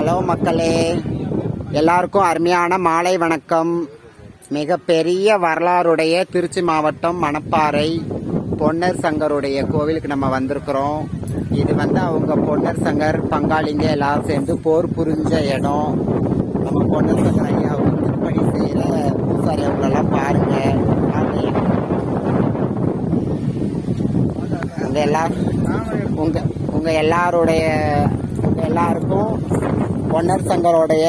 Hello மக்களே எல்லாருக்கும் அருமையான மாலை வணக்கம். மிகப்பெரிய வரலாறுடைய திருச்சி மாவட்டம் மணப்பாறை பொன்னர் சங்கருடைய கோவிலுக்கு நம்ம வந்திருக்கிறோம். இது வந்து அவங்க பொன்னர் சங்கர் பங்காளிங்க எல்லாரும் சேர்ந்து போர் புரிஞ்ச இடம். நம்ம பொன்னர் சங்கர் ஐயா திருப்பணி செய்கிற பூசாரி அவங்களெல்லாம் பாருங்க. உங்க எல்லா உங்கள் உங்கள் எல்லாருடைய எல்லாருக்கும் பொன்னர் சங்கரோடைய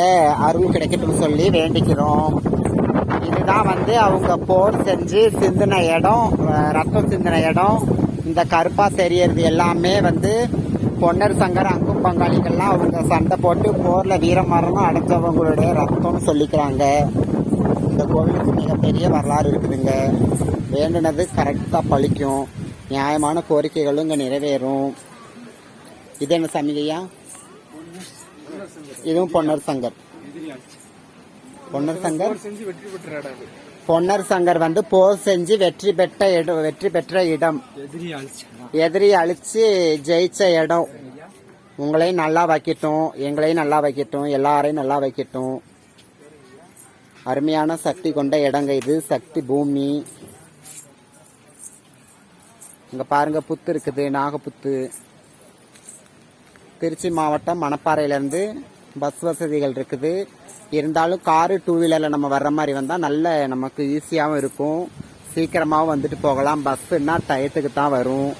அருள் கிடைக்கட்டும் சொல்லி வேண்டிக்கிறோம். இதுதான் வந்து அவங்க போர் செஞ்சு சிந்தின இடம் ரத்தம் சிந்தின இடம். இந்த கருப்பா தெரியறது எல்லாமே வந்து பொன்னர் சங்கர் அங்கும் பங்காளிகள்லாம் அவங்க சண்டை போட்டு போர்ல வீரமரணம் அடைஞ்சவங்களுடைய ரத்தம்னு சொல்லிக்கிறாங்க. இந்த கோவிலுக்கு மிகப்பெரிய வரலாறு இருக்குதுங்க. வேண்டுனது கரெக்டாக பழிக்கும். நியாயமான கோரிக்கைகளும் இங்கே நிறைவேறும். இது என்ன சமிகையா? இதுவும் பொன்னர் சங்கர். பொன்னர் சங்கர். பொன்னர் சங்கர் வந்து போர் செஞ்சு வெற்றி பெற்ற இடம் வெற்றி பெற்ற இடம். எதிரி அழிச்சு ஜெயிச்ச இடம். உங்களையும் நல்லா வைக்கட்டும் எங்களையும் நல்லா வைக்கட்டும் எல்லாரையும் நல்லா வைக்கட்டும். அருமையான சக்தி கொண்ட இடங்க இது சக்தி பூமி. இங்க பாருங்க புத்து இருக்குது நாகப்புத்து. திருச்சி மாவட்டம் மணப்பாறையிலேருந்து பஸ் வசதிகள் இருக்குது. இருந்தாலும் காரு டூ வீலரில் நம்ம வர்ற மாதிரி வந்தால் நல்ல நமக்கு ஈஸியாகவும் இருக்கும். சீக்கிரமாகவும் வந்துட்டு போகலாம். பஸ்ஸுன்னா டயத்துக்கு தான் வரும்.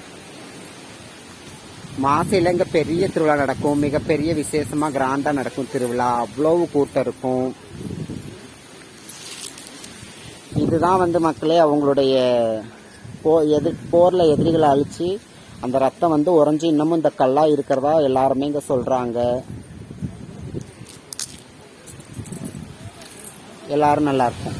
மாசில இங்கே பெரிய திருவிழா நடக்கும். மிகப்பெரிய விசேஷமாக கிராண்டாக நடக்கும் திருவிழா. அவ்வளோ கூட்டம் இருக்கும். இதுதான் வந்து மக்களே அவங்களுடைய போ எதிர் போரில் எதிரிகளை அழித்து அந்த ரத்தம் வந்து உறைஞ்சி இன்னமும் இந்த கல்லா இருக்கிறதா எல்லாருமே இங்கே சொல்கிறாங்க எல்லாரும் நல்லா இருக்கும்